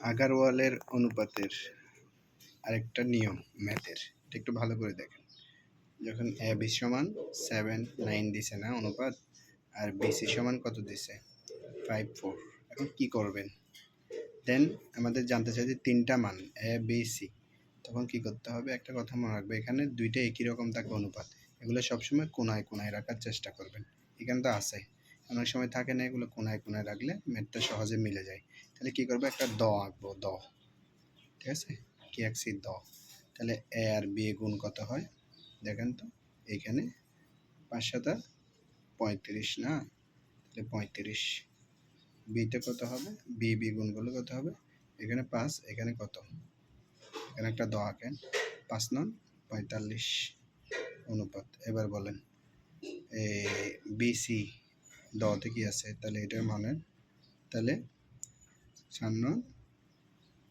আগারওয়ালের অনুপাতের আরেকটা নিয়ম, ম্যাথের। এটা একটু ভালো করে দেখেন। যখন এ বি সমান সেভেন, নাইন দিছে না অনুপাত, আর বিসি সমান কত দিছে? Five, four. এখন কি করবেন? দেন আমাদের জানতে চাই যে তিনটা মান, এ, বি, সি। তখন কি করতে হবে? একটা কথা মনে রাখবে, এখানে দুইটা একই রকম থাকে অনুপাত। এগুলো সবসময় কোনায় কোনায় রাখার চেষ্টা করবেন। এখানে তো আছে। অনেক সময় থাকে না, এগুলো কোনায় কোনায় রাখলে মেটটা সহজে মিলে যায়। তাহলে কি করব? একটা দ আঁকবো, দ। ঠিক আছে? কি আঁকছি? দ। তাহলে এ আর বি গুণ কত হয়? দেখেন তো এইখানে পাঁচ সাতা পঁয়ত্রিশ, না? তাহলে পঁয়ত্রিশ। বিতে কত হবে? বি বি গুণগুলো কত হবে? এখানে পাঁচ, এখানে কত? এখানে একটা দ আঁকেন। পাঁচ নন পঁয়তাল্লিশ অনুপাত। এবার বলেন এই বিসি দতে কি আছে? তাহলে এটার মানে তাহলে চার নং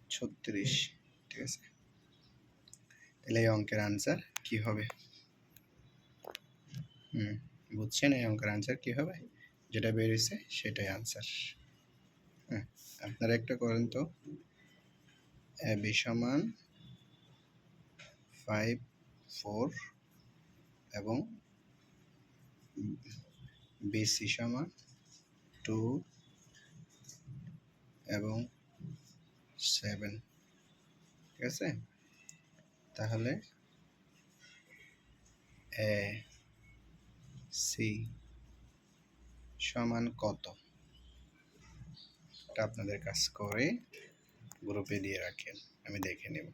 ছত্রিশ, ঠিক আছে? তাহলে এই অঙ্কের আনসার কি হবে? হুম, বুঝছেন এই অঙ্কের আনসার কি হবে? যেটা বেরিয়েছে সেটাই আনসার হ্যাঁ আপনারা একটা করেন তো। এ বি সমান ফাইভ ফোর এবং বিসি সমান টু এবং সেভেন। ঠিক আছে? তাহলে এ সি সমান কত? আপনাদের কাজ করে গ্রুপে দিয়ে রাখেন। আমি দেখে নেব।